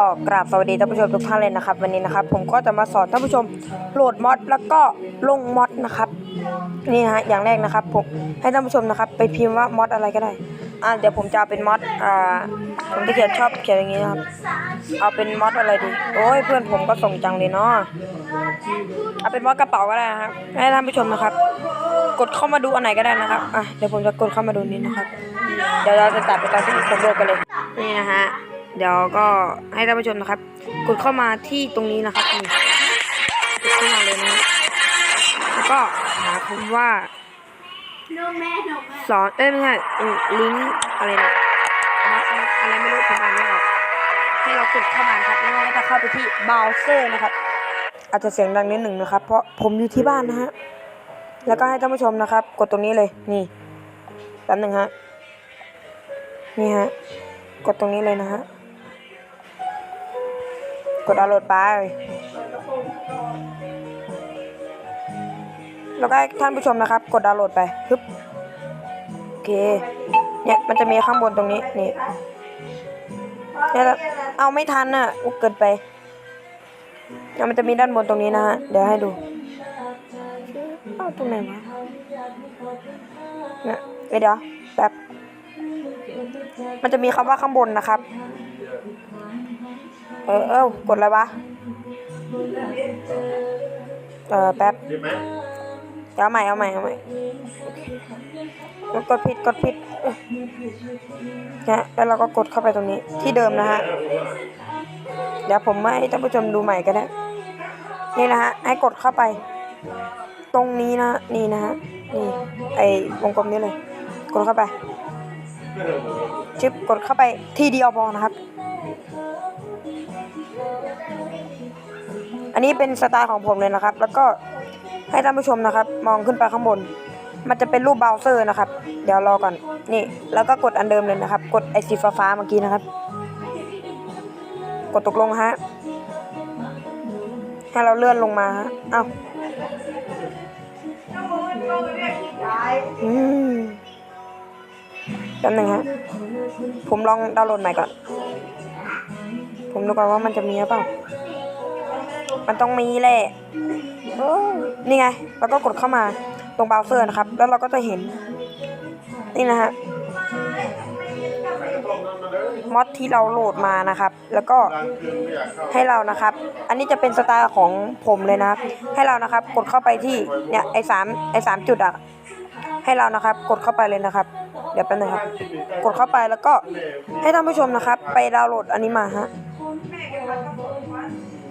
ก็กราบสวัสดีท่านผู้ชมทุกท่านเลยนะครับ วันนี้นะครับ ผมก็จะมาสอนท่านผู้ชมโหลดมอดแล้วก็ลงมอดนะครับนี่ฮะอย่างแรกนะครับผมให้ท่านผู้ชมนะครับ ไปพิมพ์ว่ามอดอะไรก็ได้อ่าเดี๋ยวผมจะเป็นมอดอ่าผมจะเขียนชอบเขียนอย่างนี้นะครับเอาเป็นมอดอะไรดีโอ้ยเพื่อนผมก็ส่งจังเลยเนาะเอาเป็นมอดกระเป๋าก็ได้นะครับให้ท่านผู้ชมนะครับ กดเข้ามาดูอันไหนก็ได้นะครับอะเดี๋ยวผมจะกดเข้ามาดูนี้นะครับ เดี๋ยวเราจะตัดไปตอนที่ผมเลือกกันเลยนี่นะฮะ เดี๋ยวก็ให้ท่านผู้ชมนะครับ กดเข้ามาที่ตรงนี้นะครับนี่กดเข้ามาเลยนะแล้วก็หาคำว่า no man no man สอนเอ้ยไม่ใช่ลิงก์อะไรนะมัดอะไรไม่รู้ผมอ่านไม่ออกให้เรากดเข้ามาครับแล้วเราก็จะเข้าไปที่เบราว์เซอร์นะครับ อาจจะเสียงดังนิดหนึ่งนะครับ เพราะผมอยู่ที่บ้านนะฮะแล้วก็ให้ท่านผู้ชมนะครับ กดตรงนี้เลยนี่แป๊บหนึ่งฮะนี่ฮะกดตรงนี้เลยนะฮะก ดดาวน์โหลดไป แล้วก็ท่านผู้ชมนะครับ กดดาวน์โหลดไปฮึบโอเค เนี่ยมันจะมีข้างบนตรงนี้นี่เนี่ยเอาไม่ทันน่ะอุ๊ยเกินไปเนี่ยมันจะมีด้านบนตรงนี้นะฮะเดี๋ยวให้ดูเอาตรงไหนวะเนี่ยเดี๋ยวแป๊บ มันจะมีคำว่าข้างบนนะครับ เออเออกดอะไรวะ เออแป๊บดีไหมเดี๋ยวเอาใหม่เอาใหม่เอาใหม่แล้วกดผิดกดผิดเอ้ยนะแล้วเราก็กดเข้าไปตรงนี้ที่เดิมนะฮะ เดี๋ยวผมให้ท่านผู้ชมดูใหม่ก็ได้ นี่นะฮะ ให้กดเข้าไป ตรงนี้นะ นี่นะฮะ นี่ ไอ้วงกลมนี้เลย กดเข้าไป ชึบกดเข้าไปทีเดียวพอนะครับ อันนี้เป็นสไตล์ของผมเลยนะครับ แล้วก็ให้ท่านผู้ชมนะครับ มองขึ้นไปข้างบน มันจะเป็นรูปเบราว์เซอร์นะครับ เดี๋ยวรอก่อน นี่ แล้วก็กดอันเดิมเลยนะครับ กดไอสีฟ้าๆเมื่อกี้นะครับ กดตกลงฮะ ให้เราเลื่อนลงมาฮะเอ้าอืม แป๊บหนึงฮะ ผมลองดาวน์โหลดใหม่ก่อน ผมดูก่อนว่ามันจะมีหรือเปล่า มันต้องมีแหละโอ้ยนี่ไง แล้วก็กดเข้ามาตรงเบราว์เซอร์นะครับ แล้วเราก็จะเห็น นี่นะฮะมอดที่เราโหลดมานะครับ แล้วก็ให้เรานะครับ อันนี้จะเป็นสไตล์ของผมเลยนะครับให้เรานะครับ กดเข้าไปที่เนี่ยไอ้สามไอ้สามจุดอะ ให้เรานะครับ กดเข้าไปเลยนะครับ เดี๋ยวแป๊บนึงครับ กดเข้าไปแล้วก็ให้ท่านผู้ชมนะครับ ไปดาวน์โหลดอันนี้มาฮะ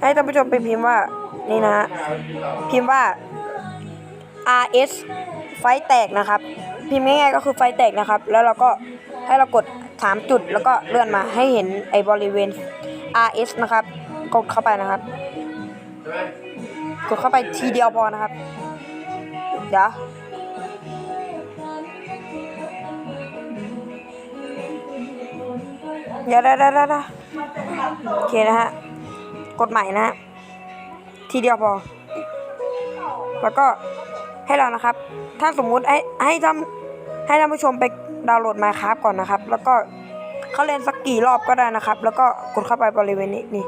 ให้ท่านผู้ชมไปพิมพ์ว่า นี่นะฮะ พิมพ์ว่า RS ไฟแตกนะครับ พิมพ์ง่ายๆก็คือไฟแตกนะครับ แล้วเราก็ให้เรากดสามจุดแล้วก็เลื่อนมาให้เห็นไอ้บริเวณ RS นะครับ กดเข้าไปนะครับ กดเข้าไปทีเดียวพอนะครับ เดี๋ยว เดี๋ยวได้ได้ได้ได้โอเคนะฮะ กดใหม่นะฮะ ทีเดียวพอ แล้วก็ให้เรานะครับ ถ้าสมมุติให้ให้ท่านให้ท่านผู้ชมไปดาวน์โหลดมาครับก่อนนะครับ แล้วก็เขาเล่นสักกี่รอบก็ได้นะครับ แล้วก็กดเข้าไปบริเวณนี้นี่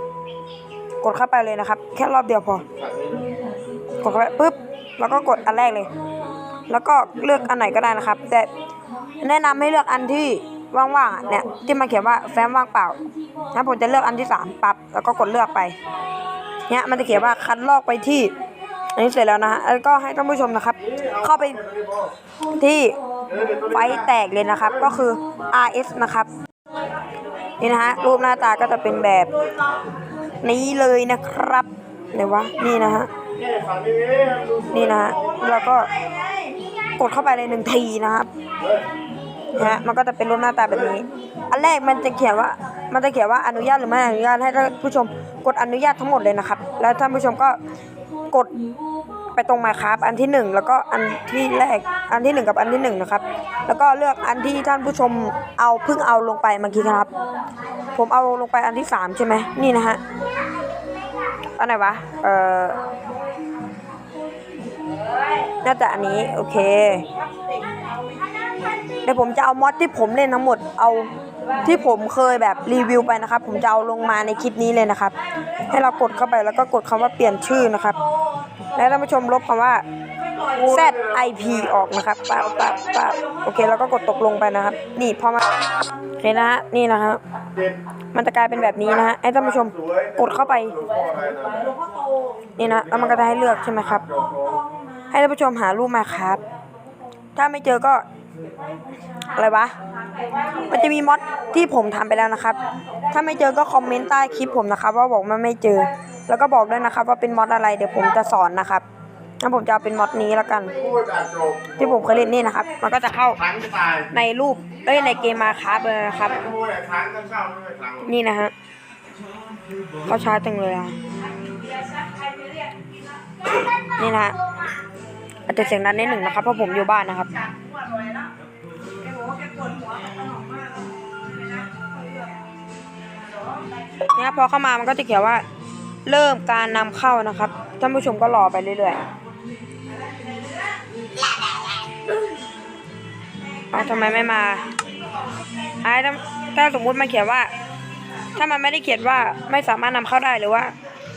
กดเข้าไปเลยนะครับ แค่รอบเดียวพอ กดเข้าไปปุ๊บ แล้วก็กดอันแรกเลย แล้วก็เลือกอันไหนก็ได้นะครับ แต่แนะนำให้เลือกอันที่ ว่างๆอะเนี่ยที่มันเขียนว่าแฟ้มว่างเปล่านะผมจะเลือกอันที่สามปรับแล้วก็กดเลือกไปเนี่ยมันจะเขียนว่าคัดลอกไปที่ อันนี้เสร็จแล้วนะฮะแล้วก็ให้ท่านผู้ชมนะครับ เข้าไปที่ไฟแตกเลยนะครับ ก็คือ RS นะครับนี่นะฮะรูปหน้าตาก็จะเป็นแบบนี้เลยนะครับไหนววะนี่นะฮะนี่นะฮะแล้วก็กดเข้าไปเลยหนึ่งทีนะครับ นะฮะมันก็จะเป็นรูปหน้าตาแบบนี้ อันแรกมันจะเขียนว่า มันจะเขียนว่าอนุญาตหรือไม่อนุญาตให้ท่านผู้ชมกดอนุญาตทั้งหมดเลยนะครับ แล้วท่านผู้ชมก็กดไปตรงมาครับ อันที่หนึ่งแล้วก็อันที่แรก อันที่หนึ่งกับอันที่หนึ่งนะครับ แล้วก็เลือกอันที่ท่านผู้ชมเอาเพิ่งเอาลงไปเมื่อกี้ครับ ผมเอาลงไปอันที่สามใช่ไหมนี่นะฮะ อันไหนวะ เอ่อ น่าจะอันนี้ โอเค เดี๋ยวผมจะเอามอดที่ผมเล่นทั้งหมดเอาที่ผมเคยแบบรีวิวไปนะครับ ผมจะเอาลงมาในคลิปนี้เลยนะครับ ให้เรากดเข้าไปแล้วก็กดคำว่าเปลี่ยนชื่อนะครับ แล้วท่านผู้ชมลบคำว่า ZIP ออกนะครับปั๊บปั๊บปั๊บโอเคแล้วก็กดตกลงไปนะครับ นี่พอมาโอเคนะฮะนี่นะครับมันจะกลายเป็นแบบนี้นะฮะให้ท่านผู้ชมกดเข้าไปนะนี่นะแล้วมันก็จะให้เลือกใช่ไหมครับ ให้ท่านผู้ชมหารูปมาครับ ถ้าไม่เจอก็ อะไรวะ มันจะมีม็อดที่ผมทำไปแล้วนะครับ ถ้าไม่เจอก็คอมเมนต์ใต้คลิปผมนะครับ ว่าบอกมันไม่เจอ แล้วก็บอกด้วยนะครับ ว่าเป็นม็อดอะไรเดี๋ยวผมจะสอนนะครับถ้าผมจะเอาเป็นม็อดนี้แล้วกัน ที่ผมเคยเล่นนี่นะครับ มันก็จะเข้าในรูปเอ้ยในเกมมาครับเลยนะครับนครั้งนี่นะฮะเขาช้าจังเลยอะนี่นะฮะอาจจะเสียงดังนิดหนึ่งนะครับเพราะผมอยู่บ้านนะครับ เนี่ยพอเข้ามามันก็จะเขียนว่าเริ่มการนำเข้านะครับท่านผู้ชมก็รอไปเรื่อยๆเอาทำไมไม่มาไอ้ถ้าถ้าสมมุติมันเขียนว่า ถ้ามันไม่ได้เขียนว่าไม่สามารถนำเข้าได้หรือว่า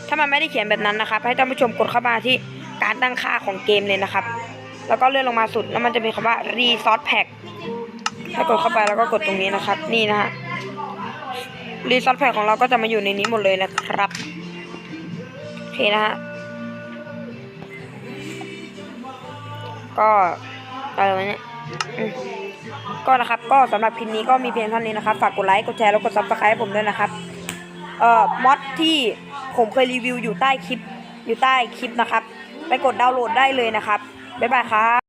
ถ้ามันไม่ได้เขียนแบบนั้นนะครับ ให้ท่านผู้ชมกดเข้ามาที่การตั้งค่าของเกมเลยนะครับ แล้วก็เลื่อนลงมาสุดแล้วมันจะมีคำว่า resource pack ให้กดเข้าไปแล้วก็กดตรงนี้นะครับ นี่นะฮะ รีซอสแพ็กของเราก็จะมาอยู่ในนี้หมดเลยนะครับ โอเคนะฮะ ก็อะไรวะเนี่ยก็นะครับ ก็สำหรับคลิปนี้ก็มีเพียงเท่านี้นะครับ ฝากกดไลค์ กดแชร์ แล้วกดซับสไครต์ให้ผมด้วยนะครับ เอ่อ มอดที่ผมเคยรีวิวอยู่ใต้คลิป อยู่ใต้คลิปนะครับ ไปกดดาวน์โหลดได้เลยนะครับ บ๊ายบายครับ